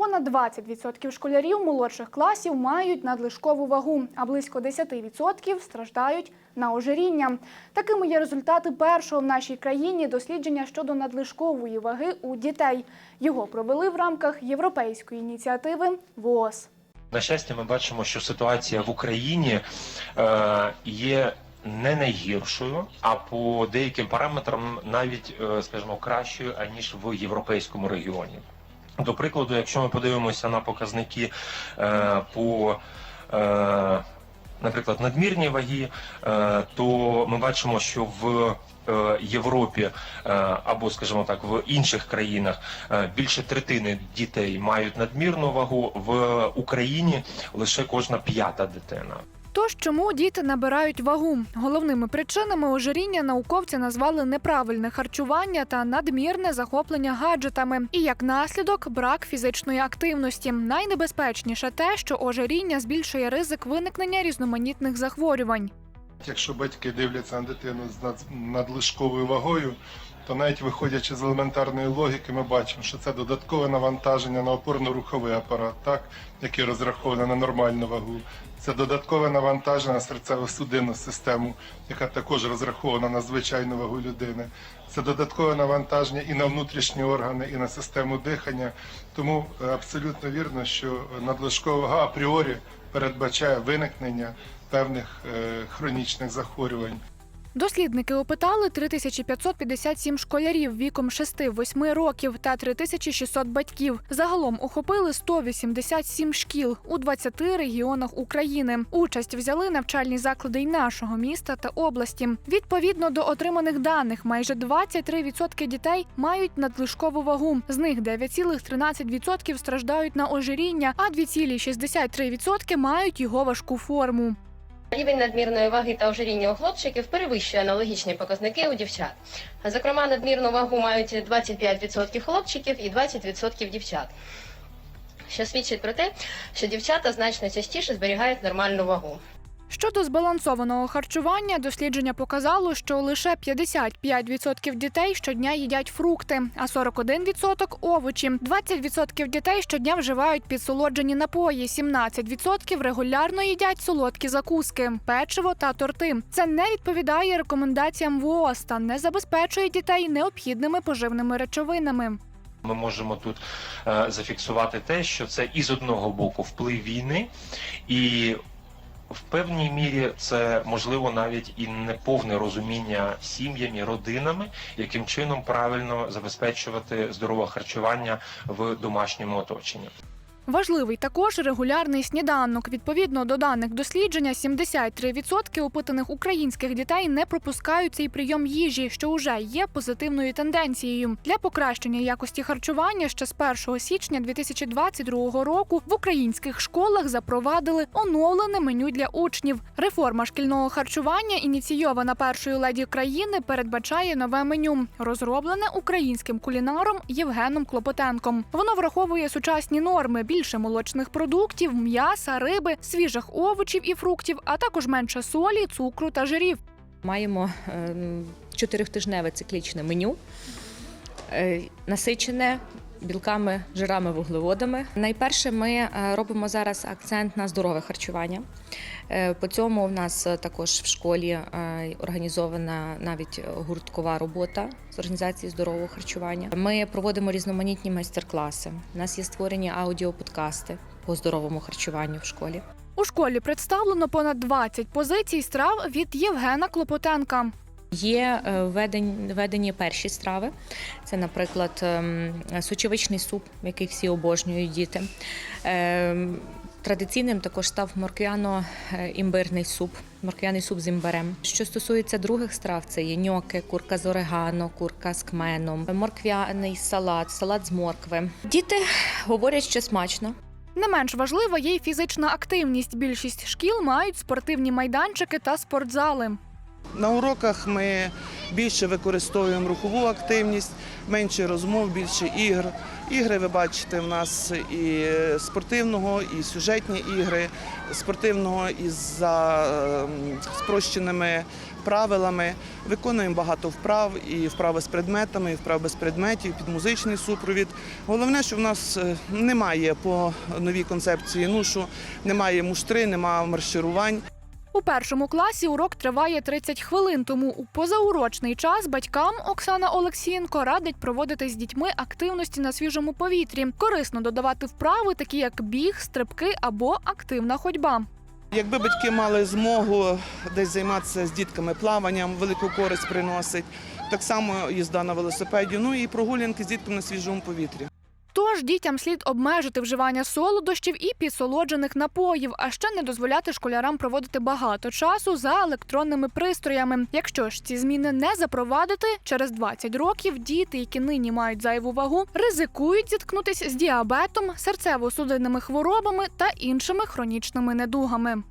Понад 20% школярів молодших класів мають надлишкову вагу, а близько 10% страждають на ожиріння. Такими є результати першого в нашій країні дослідження щодо надлишкової ваги у дітей. Його провели в рамках європейської ініціативи ВООЗ. На щастя, ми бачимо, що ситуація в Україні е, є не найгіршою, а по деяким параметрам навіть, е, скажімо, кращою аніж в європейському регіоні. До прикладу, якщо ми подивимося на показники е, по е, Наприклад, надмірній ваги, е, то ми бачимо, що в е, Європі е, або, скажімо так, в інших країнах більше третини дітей мають надмірну вагу. В Україні лише кожна п'ята дитина. Тож чому діти набирають вагу? Головними причинами ожиріння науковці назвали неправильне харчування та надмірне захоплення гаджетами. І як наслідок брак фізичної активності. Найнебезпечніше те, що ожиріння збільшує ризик виникнення різноманітних захворювань. Якщо батьки дивляться на дитину з надлишковою вагою, то навіть виходячи з елементарної логіки, ми бачимо, що це додаткове навантаження на опорно-руховий апарат, так, який розрахований на нормальну вагу. Це додаткове навантаження на серцево-судинну систему, яка також розрахована на звичайну вагу людини. Це додаткове навантаження і на внутрішні органи, і на систему дихання. Тому е, абсолютно вірно, що надлишкова вага апріорі передбачає виникнення певних е, хронічних захворювань. Дослідники опитали 3557 школярів віком 6-8 років та 3600 батьків. Загалом охопили 187 шкіл у 20 регіонах України. Участь взяли навчальні заклади й нашого міста та області. Відповідно до отриманих даних, майже 23% дітей мають надлишкову вагу. З них 9,13% страждають на ожиріння, а 2,63% мають його важку форму. Рівень надмірної ваги та ожиріння у хлопчиків перевищує аналогічні показники у дівчат. Зокрема, надмірну вагу мають 25% хлопчиків і 20% дівчат. Що свідчить про те, що дівчата значно частіше зберігають нормальну вагу. Щодо збалансованого харчування, дослідження показало, що лише 55% дітей щодня їдять фрукти, а 41% – овочі. 20% дітей щодня вживають підсолоджені напої, 17% регулярно їдять солодкі закуски, печиво та торти. Це не відповідає рекомендаціям ВООЗ та не забезпечує дітей необхідними поживними речовинами. Ми можемо тут е, зафіксувати те, що це і з одного боку вплив війни, і в певній мірі це можливо навіть і неповне розуміння сім'ями, родинами, яким чином правильно забезпечувати здорове харчування в домашньому оточенні. Важливий також регулярний сніданок. Відповідно до даних дослідження, 73% опитаних українських дітей не пропускають цей прийом їжі, що вже є позитивною тенденцією. Для покращення якості харчування ще з 1 січня 2022 року в українських школах запровадили оновлене меню для учнів. Реформа шкільного харчування, ініційована першою леді країни, передбачає нове меню, розроблене українським кулінаром Євгеном Клопотенком. Воно враховує сучасні норми, більше молочних продуктів, м'яса, риби, свіжих овочів і фруктів, а також менше солі, цукру та жирів. Маємо ем, чотирьохтижневе циклічне меню, е, насичене білками, жирами, вуглеводами. Найперше, ми е, робимо зараз акцент на здорове харчування. Е, По цьому в нас також в школі е, організована навіть гурткова робота з організації здорового харчування. Ми проводимо різноманітні майстер-класи. У нас є створені аудіоподкасти по здоровому харчуванню в школі. У школі представлено понад 20 позицій страв від Євгена Клопотенка. Є е, введені, введені перші страви. Це, наприклад, ем, сочевичний суп, який всі обожнюють діти. Ем, Традиційним також став морквяно-імбирний суп, морквяний суп з імбирем. Що стосується других страв, це є ньоки, курка з орегано, курка з кменом, морквяний салат, салат з моркви. Діти говорять, що смачно. Не менш важлива є й фізична активність. Більшість шкіл мають спортивні майданчики та спортзали. На уроках ми більше використовуємо рухову активність, менше розмов, більше ігр. Ігри ви бачите в нас і спортивного, і сюжетні ігри, спортивного із за ем, спрощеними правилами. Виконуємо багато вправ і вправи з предметами, і вправи без предметів, під музичний супровід. Головне, що в нас е, немає по новій концепції нушу, немає муштри, немає марширувань. У першому класі урок триває 30 хвилин, тому у позаурочний час батькам Оксана Олексієнко радить проводити з дітьми активності на свіжому повітрі. Корисно додавати вправи, такі як біг, стрибки або активна ходьба. Якби батьки мали змогу десь займатися з дітками плаванням, велику користь приносить. Так само їзда на велосипеді, ну і прогулянки з дітками на свіжому повітрі. Тож дітям слід обмежити вживання солодощів і підсолоджених напоїв, а ще не дозволяти школярам проводити багато часу за електронними пристроями. Якщо ж ці зміни не запровадити, через 20 років діти, які нині мають зайву вагу, ризикують зіткнутись з діабетом, серцево-судинними хворобами та іншими хронічними недугами.